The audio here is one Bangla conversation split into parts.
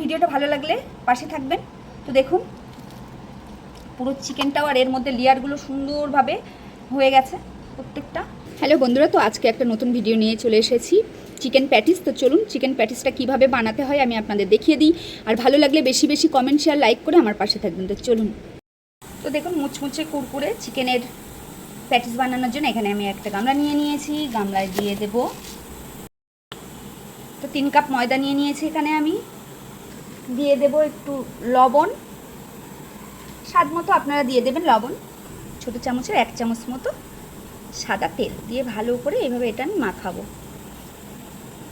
ভিডিওটা ভালো লাগলে পাশে থাকবেন। তো দেখুন পুরো চিকেনটাও আর এর মধ্যে লেয়ারগুলো সুন্দরভাবে হয়ে গেছে প্রত্যেকটা। হ্যালো বন্ধুরা তো আজকে একটা নতুন ভিডিও নিয়ে চলে এসেছি চিকেন প্যাটিস। তো চলুন চিকেন প্যাটিসটা কীভাবে বানাতে হয় আমি আপনাদের দেখিয়ে দিই। আর ভালো লাগলে বেশি বেশি কমেন্ট শেয়ার লাইক করে আমার পাশে থাকবেন। তো চলুন। তো দেখুন মুচমুচে কুরকুরে চিকেনের প্যাটিস বানানোর জন্য এখানে আমি একটা গামলা নিয়ে নিয়েছি। গামলায় দিয়ে দেব। তো তিন কাপ ময়দা নিয়ে নিয়েছি এখানে আমি। দিয়ে দেব একটু লবণ। স্বাদ মতো আপনারা দিয়ে দেবেন লবণ। ছোটো চামচের এক চামচ মতো সাদা তেল দিয়ে ভালো করে এইভাবে এটা আমি মাখাবো।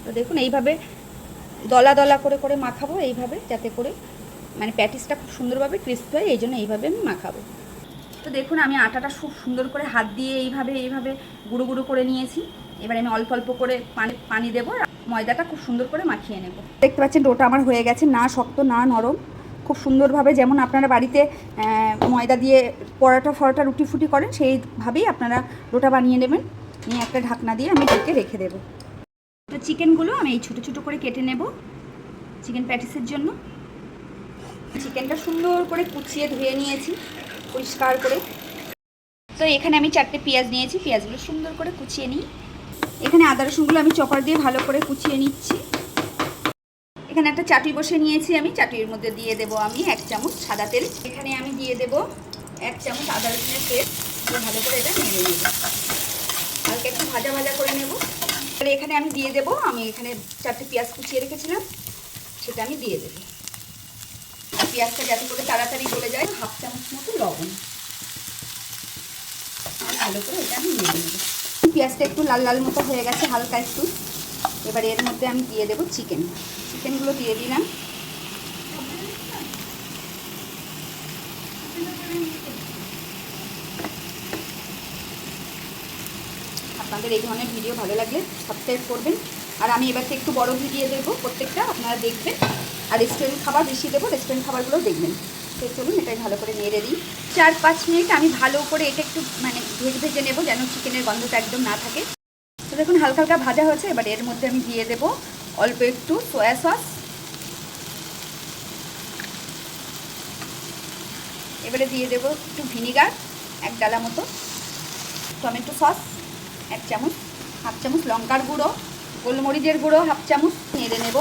তো দেখুন, এইভাবে দলা দলা করে করে মাখাবো এইভাবে, যাতে করে মানে প্যাটিসটা খুব সুন্দরভাবে ক্রিস্পি হয়, এই জন্য এইভাবে আমি মাখাবো। তো দেখুন, আমি আটাটা খুব সুন্দর করে হাত দিয়ে এইভাবে এইভাবে গুঁড়ো গুঁড়ো করে নিয়েছি। এবার আমি অল্প অল্প করে পানি পানি দেবো। ময়দাটা খুব সুন্দর করে মাখিয়ে নেব। দেখতে পাচ্ছেন, ডোটা আমার হয়ে গেছে, না শক্ত, না নরম। খুব সুন্দরভাবে যেমন আপনারা বাড়িতে ময়দা দিয়ে পরোটা ফরোটা রুটি ফুটি করেন, সেইভাবেই আপনারা ডোটা বানিয়ে নেবেন। নিয়ে একটা ঢাকনা দিয়ে আমি ঢেকে রেখে দেবো। তো চিকেনগুলো আমি এই ছোটো ছোটো করে কেটে নেব চিকেন প্যাটিসের জন্য। চিকেনটা সুন্দর করে কুচিয়ে ধুয়ে নিয়েছি, পরিষ্কার করে। তো এখানে আমি চারটে পেঁয়াজ নিয়েছি, পেঁয়াজগুলো সুন্দর করে কুচিয়ে নিই। এখানে আদা রসুনগুলো আমি চপার দিয়ে ভালো করে কুচিয়ে নিচ্ছি। এখানে একটা চাটুই বসে নিয়েছি আমি। চাটুইয়ের মধ্যে দিয়ে দেব আমি এক চামচ সাদা তেল। এখানে আমি দিয়ে দেব এক চামচ আদা রসুনের তেল ভালো করে এটা নেড়ে নেব। হালকা একটু ভাজা ভাজা করে নেব। তাহলে এখানে আমি দিয়ে দেব, আমি এখানে চারটে পেঁয়াজ কুচিয়ে রেখেছিলাম, সেটা আমি দিয়ে দেবো। পেঁয়াজটা যাতে করে তাড়াতাড়ি গলে যায়, হাফ চামচ মতো লবণ। ভালো করে এটা আমি নেড়ে নেব। পেঁয়াজটা একটু লাল লাল মতো হয়ে গেছে, হালকা একটু। এবার এর মধ্যে আমি দিয়ে দেবো চিকেন চিকেনগুলো দিয়ে দিলাম। আপনাদের এই ধরনের ভিডিও ভালো লাগলে সাবস্ক্রাইব করবেন। আর আমি এবার একটু বড় ভিডিও দেবো প্রত্যেকটা, আপনারা দেখবেন। আর রেস্টুরেন্ট খাবার বেশি দেবো রেস্টুরেন্ট খাবারগুলো দেখবেন। তো চলুন এটাই ভালো করে নেড়ে দিই। চার পাঁচ মিনিট আমি ভালো করে এটা একটু মানে ভেজে ভেজে নেব যেন চিকেনের গন্ধটা একদম না থাকে। তো দেখুন, হালকা হালকা ভাজা হয়েছে, এবার এর মধ্যে আমি দিয়ে দেবো অল্প একটু সয়া সস। এবারে দিয়ে দেবো একটু ভিনিগার, এক ডালা মতো। টমেটো সস, এক চামচ, হাফ চামচ লঙ্কার গুঁড়ো, গোলমরিচের গুঁড়ো, হাফ চামচ, নেড়ে নেব।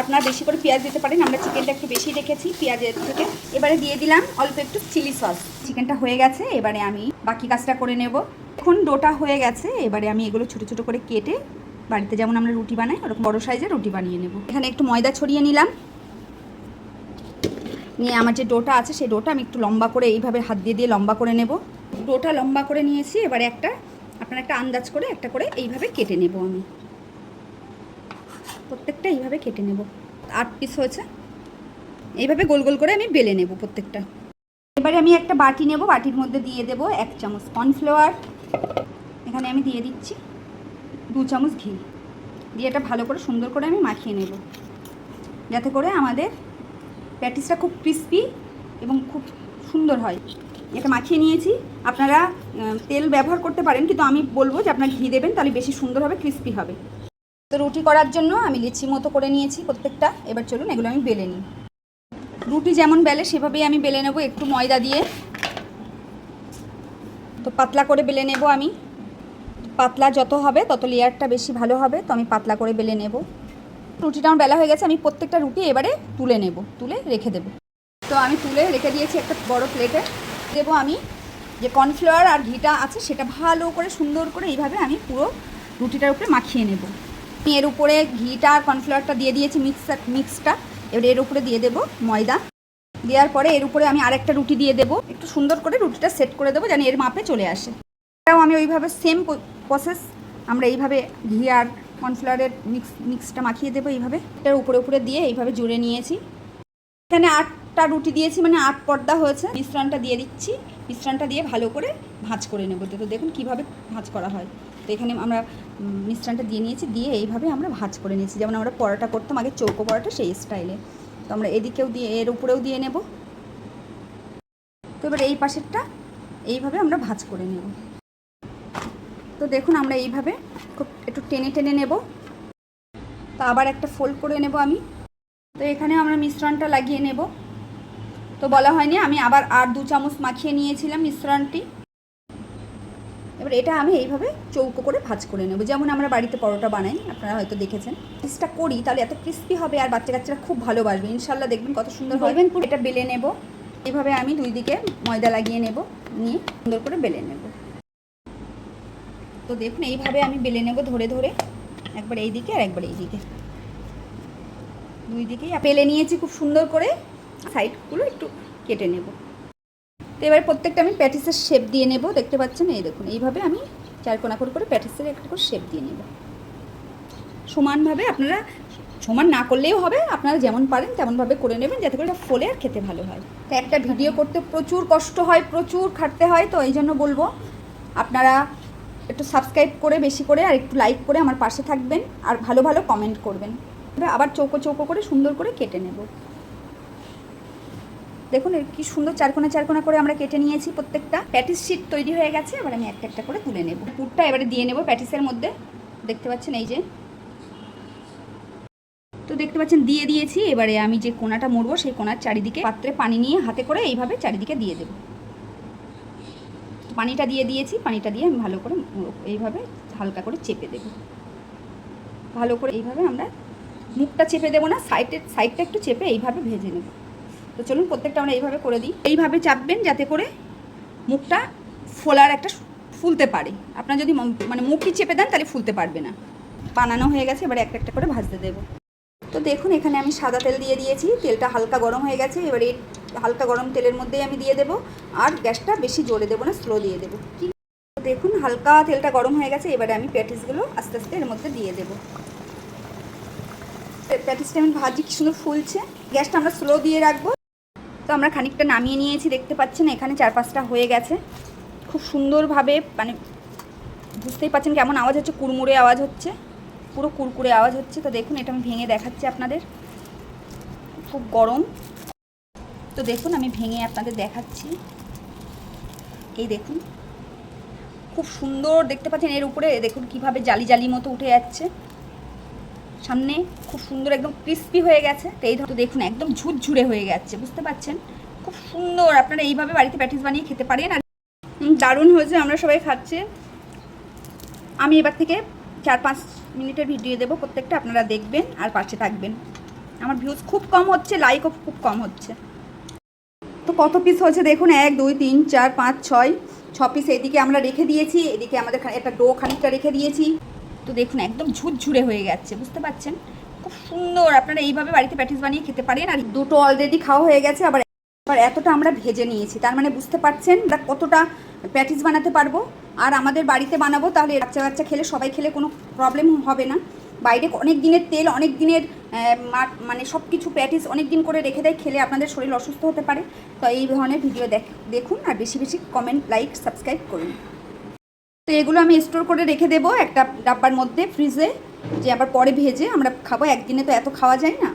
আপনারা বেশি করে পেঁয়াজ দিতে পারেন, আমরা চিকেনটা একটু বেশি রেখেছি পেঁয়াজের থেকে। এবারে দিয়ে দিলাম অল্প একটু চিলি সস। চিকেনটা হয়ে গেছে, এবারে আমি বাকি কাজটা করে নেব। এখন ডোটা হয়ে গেছে, এবারে আমি এগুলো ছোটো ছোটো করে কেটে বাড়িতে যেমন আমরা রুটি বানাই, ওরকম বড়ো সাইজের রুটি বানিয়ে নেব। এখানে একটু ময়দা ছড়িয়ে নিলাম। নিয়ে আমার যে ডোটা আছে, সেই ডোটা আমি একটু লম্বা করে এইভাবে হাত দিয়ে দিয়ে লম্বা করে নেব। ডোটা লম্বা করে নিয়েছি, এবারে একটা, আপনার একটা আন্দাজ করে একটা করে এইভাবে কেটে নেব আমি। প্রত্যেকটা এইভাবে কেটে নেব। আট পিস হয়েছে। এইভাবে গোল গোল করে আমি বেলে নেব প্রত্যেকটা। এবারে আমি একটা বাটি নেব। বাটির মধ্যে দিয়ে দেব এক চামচ কর্নফ্লাওয়ার। এখানে আমি দিয়ে দিচ্ছি দু চামচ ঘি। দিয়ে এটা ভালো করে সুন্দর করে আমি মাখিয়ে নেব। যাতে করে আমাদের প্যাটিসটা খুব ক্রিস্পি এবং খুব সুন্দর হয়। এটা মাখিয়ে নিয়েছি। আপনারা তেল ব্যবহার করতে পারেন, কিন্তু আমি বলব যে আপনার ঘি দেবেন, তাহলে বেশি সুন্দর হবে, ক্রিস্পি হবে। তো রুটি করার জন্য আমি লিচি মতো করে নিয়েছি প্রত্যেকটা। এবার চলুন এগুলো আমি বেলে নিই। রুটি যেমন বেলে, সেভাবেই আমি বেলে নেব একটু ময়দা দিয়ে। তো পাতলা করে বেলে নেব আমি। পাতলা যত হবে, তত লেয়ারটা বেশি ভালো হবে, তো আমি পাতলা করে বেলে নেব। রুটিটা আমার বেলা হয়ে গেছে, আমি প্রত্যেকটা রুটি এবারে তুলে নেব, তুলে রেখে দেব। তো আমি তুলে রেখে দিয়েছি একটা বড় প্লেটে। দেবো আমি যে কর্নফ্লাওয়ার আর ঘিটা আছে, সেটা ভালো করে সুন্দর করে এইভাবে আমি পুরো রুটিটার উপরে মাখিয়ে নেব। এর উপরে ঘিটা আর কর্নফ্লাওয়ারটা দিয়ে দিয়েছি মিক্স মিক্সটা এবার এর উপরে দিয়ে দেবো ময়দা। দেওয়ার পরে এর উপরে আমি আরেকটা রুটি দিয়ে দেবো। একটু সুন্দর করে রুটিটা সেট করে দেবো যেন এর মাপে চলে আসে। এটাও আমি ওইভাবে সেম প্রসেস আমরা এইভাবে ঘি আর কর্নফ্লাওয়ারের মিক্স মিক্সটা মাখিয়ে দেবো এইভাবে। এটার উপরে উপরে দিয়ে এইভাবে জুড়ে নিয়েছি। এখানে আটটা রুটি দিয়েছি মানে আট পর্দা হয়েছে। মিশ্রণটা দিয়ে দিচ্ছি। মিশ্রণটা দিয়ে ভালো করে ভাঁজ করে নেব। তো দেখুন কীভাবে ভাঁজ করা হয়। তো এখানে আমরা মিশ্রণটা দিয়ে নিয়েছি, দিয়ে এইভাবে আমরা ভাঁজ করে নিয়েছি। যেমন আমরা পরোটা করতাম, আগে চৌকো পরোটা সেই স্টাইলে। তো আমরা এদিকেও দিয়ে, এর উপরেও দিয়ে নেব। তো এবার এই পাশেরটা এইভাবে আমরা ভাঁজ করে নেব। তো দেখুন আমরা এইভাবে খুব একটু টেনে টেনে নেব। তো আবার একটা ফোল্ড করে নেব আমি। তো এখানে আমরা মিশ্রণটা লাগিয়ে নেব। তো বলা হয়নি আমি আবার আর দু চামচ মাখিয়ে নিয়েছিলাম মিশ্রণটি এবার এটা আমি এইভাবে চৌকো করে ভাজ করে নেব। যেমন আমরা বাড়িতে পরোটা বানাই আপনারা হয়তো দেখেছেন। পিসটা করি তাহলে এত ক্রিস্পি হবে আর বাচ্চা কাচ্চারা খুব ভালোবাসবে। ইনশাল্লাহ দেখবেন কত সুন্দর হবেন পুরো এটা বেলে নেব। এইভাবে আমি দুই দিকে ময়দা লাগিয়ে নেব নিয়ে সুন্দর করে বেলে নেব। তো দেখুন এইভাবে আমি বেলে নেব ধরে ধরে একবার এই দিকে আর একবার এই দিকে দুই দিকেই পেলে নিয়েছি খুব সুন্দর করে। সাইডগুলো একটু কেটে নেব। তো এবার প্রত্যেকটা আমি প্যাটিসের শেপ দিয়ে নেব, দেখতে পাচ্ছেন? এই দেখুন, এইভাবে আমি চার কোনা করে করে প্যাটিসের একটা করে শেপ দিয়ে নেব। সমানভাবে আপনারা, সমান না করলেও হবে, আপনারা যেমন পারেন তেমনভাবে করে নেবেন, যাতে করে ফোলে আর খেতে ভালো হয়। তো একটা ভিডিও করতে প্রচুর কষ্ট হয়, প্রচুর খাটতে হয়, তো এই জন্য বলব, আপনারা একটু সাবস্ক্রাইব করে, বেশি করে, আর একটু লাইক করে আমার পাশে থাকবেন, আর ভালো ভালো কমেন্ট করবেন। আবার চৌকো চৌকো করে সুন্দর করে কেটে নেব। দেখুন কি সুন্দর চারকোনা চারকোনা করে আমরা কেটে নিয়েছি প্রত্যেকটা। প্যাটিস শিট তৈরি হয়ে গেছে, এবার আমি একটা একটা করে তুলে নেব। পুরটা এবারে দিয়ে নেব প্যাটিসের মধ্যে। দেখতে পাচ্ছেন এই যে। তো দেখতে পাচ্ছেন, দিয়ে দিয়েছি। এবারে আমি যে কোনাটা মরবো সেই কোনার চারিদিকে পাত্রে পানি নিয়ে হাতে করে এইভাবে চারিদিকে দিয়ে দেব। পানিটা দিয়ে দিয়েছি, পানিটা দিয়ে আমি ভালো করে। এইভাবে হালকা করে চেপে দেব। ভালো করে এইভাবে আমরা মুখটা চেপে দেবো না সাইডের সাইডটা একটু চেপে এইভাবে ভেজে নেব। তো চলুন প্রত্যেকটা আমরা এইভাবে করে দিই। এইভাবে চাপবেন যাতে করে মুখটা ফোলার একটা ফুলতে পারে। আপনার যদি মানে মুখটি চেপে দেন তাহলে ফুলতে পারবে না। বানানো হয়ে গেছে, এবারে একটা একটা করে ভাজতে দেবো। তো দেখুন, এখানে আমি সাদা তেল দিয়ে দিয়েছি। তেলটা হালকা গরম হয়ে গেছে, এবারে এই হালকা গরম তেলের মধ্যেই আমি দিয়ে দেবো। আর গ্যাসটা বেশি জোরে দেবো না, স্লো দিয়ে দেবো। তো দেখুন, হালকা তেলটা গরম হয়ে গেছে, এবারে আমি প্যাটিসগুলো আস্তে আস্তে এর মধ্যে দিয়ে দেবো। প্যাটিসটা আমি ভাজি, কি সুন্দর ফুলছে। গ্যাসটা আমরা স্লো দিয়ে রাখব। তো আমরা খানিকটা নামিয়ে নিয়েছি, দেখতে পাচ্ছেন এখানে চার পাঁচটা হয়ে গেছে। খুব সুন্দরভাবে মানে বুঝতেই পাচ্ছেন কেমন আওয়াজ হচ্ছে, কুড়মুড়ে আওয়াজ হচ্ছে, পুরো কুরকুরে আওয়াজ হচ্ছে। তো দেখুন, এটা আমি ভেঙে দেখাচ্ছি আপনাদের। খুব গরম। তো দেখুন, আমি ভেঙে আপনাদের দেখাচ্ছি। এই দেখুন, খুব সুন্দর দেখতে পাচ্ছেন এর উপরে, দেখুন কীভাবে জালি জালি মতো উঠে যাচ্ছে। সামনে খুব সুন্দর একদম ক্রিস্পি হয়ে গেছে। তো এই ধরো দেখুন, একদম ঝুরঝুরে হয়ে গেছে বুঝতে পারছেন? খুব সুন্দর, আপনারা এইভাবে বাড়িতে প্যাটিস বানিয়ে খেতে পারেন। আর দারুণ হয়েছে, আমরা সবাই খাচ্ছি। আমি এবার থেকে চার পাঁচ মিনিটের ভিডিও দেবো, প্রত্যেকটা আপনারা দেখবেন আর পাশে থাকবেন। আমার ভিউজ খুব কম হচ্ছে লাইকও খুব কম হচ্ছে। তো কত পিস হয়েছে দেখুন, এক, দুই, তিন, চার, পাঁচ, ছয়, ছ পিস এদিকে আমরা রেখে দিয়েছি, এদিকে আমাদের একটা ডো খানিকটা রেখে দিয়েছি। তো দেখুন, একদম ঝুরঝুরে হয়ে গেছে, বুঝতে পারছেন? খুব সুন্দর, আপনারা এইভাবে বাড়িতে প্যাটিস বানিয়ে খেতে পারেন। আর দুটো অলরেডি খাওয়া হয়ে গেছে, আবার আবার এতটা আমরা ভেজে নিয়েছি। তার মানে বুঝতে পারছেন আমরা কতটা প্যাটিস বানাতে পারব? আর আমাদের বাড়িতে বানাবো, তাহলে বাচ্চা বাচ্চা খেলে সবাই খেলে কোনো প্রবলেম হবে না। বাইরে অনেক দিনের তেল, অনেক দিনের মানে সব কিছু প্যাটিস অনেক দিন করে রেখে দেয়, খেলে আপনাদের শরীর অসুস্থ হতে পারে। তো এই ধরনের ভিডিও দেখ, দেখুন, আর বেশি বেশি কমেন্ট লাইক সাবস্ক্রাইব করুন। তো এগুলো আমি স্টোর করে রেখে দেবো একটা ডাব্বার মধ্যে ফ্রিজে যে আবার পরে ভেজে আমরা খাব। একদিনে তো এত খাওয়া যায় না।